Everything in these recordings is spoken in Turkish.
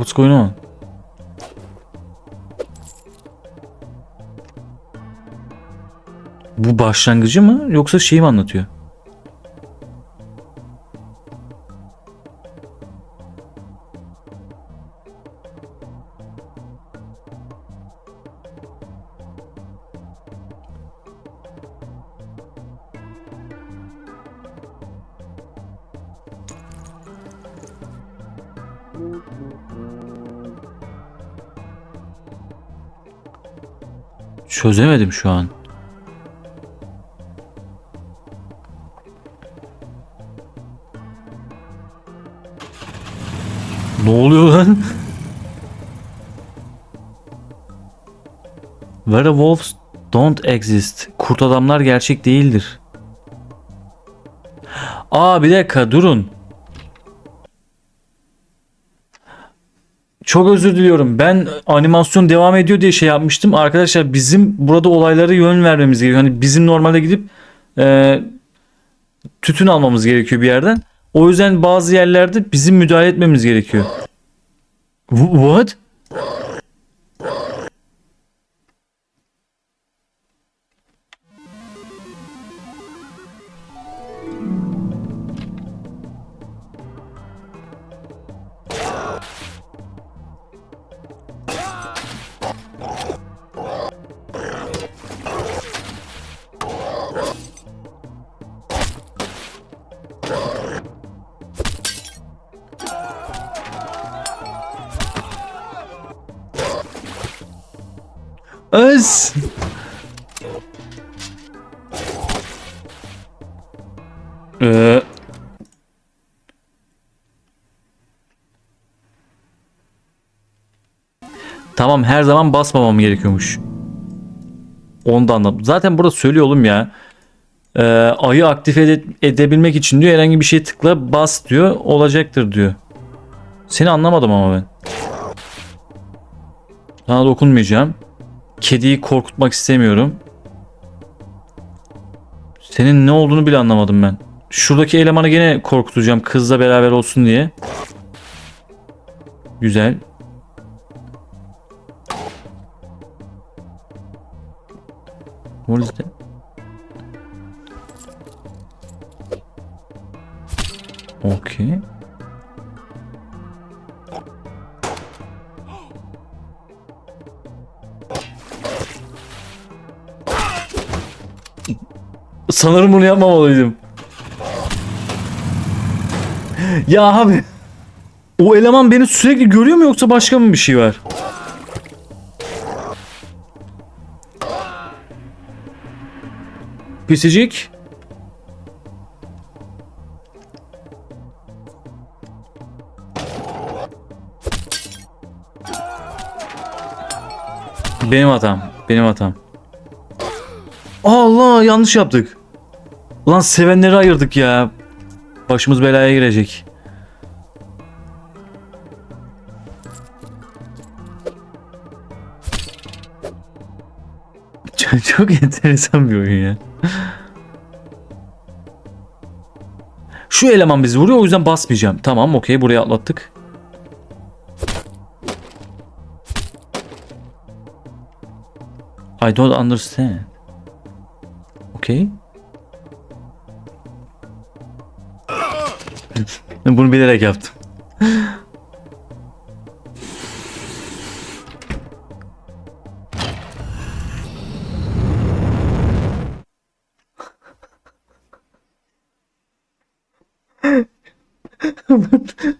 What's going on? Bu başlangıcı mı yoksa şeyi mi anlatıyor? Çözemedim şu an. Ne oluyor lan? Werewolves don't exist. Kurt adamlar gerçek değildir. Aa bir dakika durun. Çok özür diliyorum. Ben animasyon devam ediyor diye şey yapmıştım. Arkadaşlar bizim burada olaylara yön vermemiz gerekiyor. Hani bizim normalde gidip e, tütün almamız gerekiyor bir yerden. O yüzden bazı yerlerde bizim müdahale etmemiz gerekiyor. Wh- What? Öz. Ee, Tamam her zaman basmamam gerekiyormuş. Onu da anladım. Zaten burada söylüyor oğlum ya. Ee, ayı aktif ede- edebilmek için diyor herhangi bir şey tıkla bas diyor olacaktır diyor. Seni anlamadım ama ben. Sana dokunmayacağım. Kediyi korkutmak istemiyorum. Senin ne olduğunu bile anlamadım ben. Şuradaki elemanı gene korkutacağım kızla beraber olsun diye. Güzel. What is that? Okay. Sanırım bunu yapmamalıydım. Ya abi. O eleman beni sürekli görüyor mu yoksa başka mı bir şey var? Pisicik. Benim hatam. Benim hatam. Allah yanlış yaptık. Lan sevenleri ayırdık ya. Başımız belaya girecek. Çok, çok enteresan bir oyun ya. Şu eleman bizi vuruyor o yüzden basmayacağım. Tamam okey buraya atlattık. I don't understand. Okay. Bunu bilerek yaptım.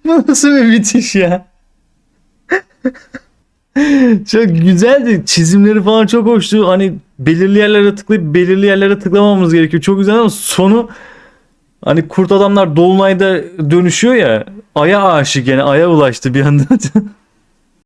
Bu nasıl bir bitiş ya? Çok güzeldi. Çizimleri falan çok hoştu. Hani belirli yerlere tıklayıp belirli yerlere tıklamamız gerekiyor. Çok güzel ama sonu hani kurt adamlar dolunayda dönüşüyor ya. Aya aşık yani aya ulaştı bir anda.